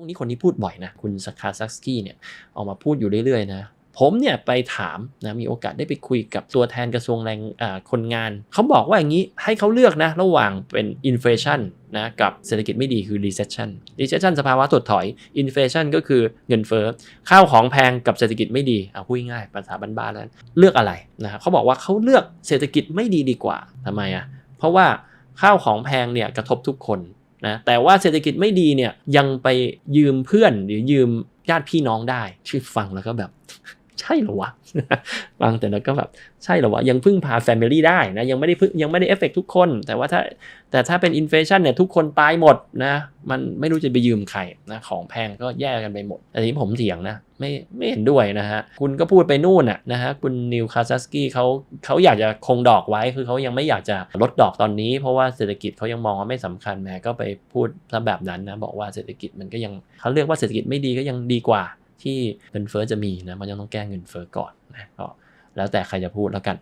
วกนี้คนนี้พูดบ่อยนะคุณสคาซักสกี้เนี่ยออกมาพูดอยู่เรื่อยๆนะผมเนี่ยไปถามนะมีโอกาสได้ไปคุยกับตัวแทนกระทรวงแรงอ่าคนงาน เขาบอกว่าอย่างนี้ให้เขาเลือกนะ ระหว่างเป็น inflation นะกับเศรษฐกิจไม่ดีคือ recession recession สภาวะถดถอย inflation ก็คือเงินเฟ้อข้าวของแพงกับเศรษฐกิจไม่ดีเอาพูดง่ายภาษาบ้านๆแล้วเลือกอะไรนะเขาบอกว่าเขาเลือกเศรษฐกิจไม่ดีดีกว่าทำไมอะเพราะว่าข้าวของแพงเนี่ยกระทบทุกคน นะแต่ว่าเศรษฐกิจไม่ดีเนี่ยยังไปยืมเพื่อนหรือยืมญาติพี่น้องได้ชื่อฟังแล้วก็แบบ ใช่เหรอวะฟังแต่แล้วก็แบบใช่เหรอวะยังพึ่งพาแฟมิลี่ได้นะยังไม่ได้พึ่งยังไม่ได้เอฟเฟกทุกคน แต่ว่าถ้าแต่ถ้าเป็นอินเฟชันเนี่ยทุกคนตายหมดนะมันไม่รู้จะไปยืมใครนะของแพงก็แย่กันไปหมดแต่ทีนี้ผมเถียงนะไม่ไม่เห็นด้วยนะฮะคุณก็พูดไปนู่นน่ะนะฮะคุณนิวคาซัสกี้เขาเขาอยากจะคงดอกไว้คือเขายังไม่อยากจะลดดอกตอนนี้ เพราะว่าเศรษฐกิจเขายังมองว่าไม่สำคัญแหม้ก็ไปพูดแบบนั้นนะบอกว่าเศรษฐกิจมันก็ยังเขาเรียกว่าเศรษฐกิจไม่ดีก็ยังดีกว่า ที่เงินเฟ้อจะมีนะมันยังต้องแก้เงินเฟ้อก่อนนะก็แล้วแต่ใครจะพูดแล้วกัน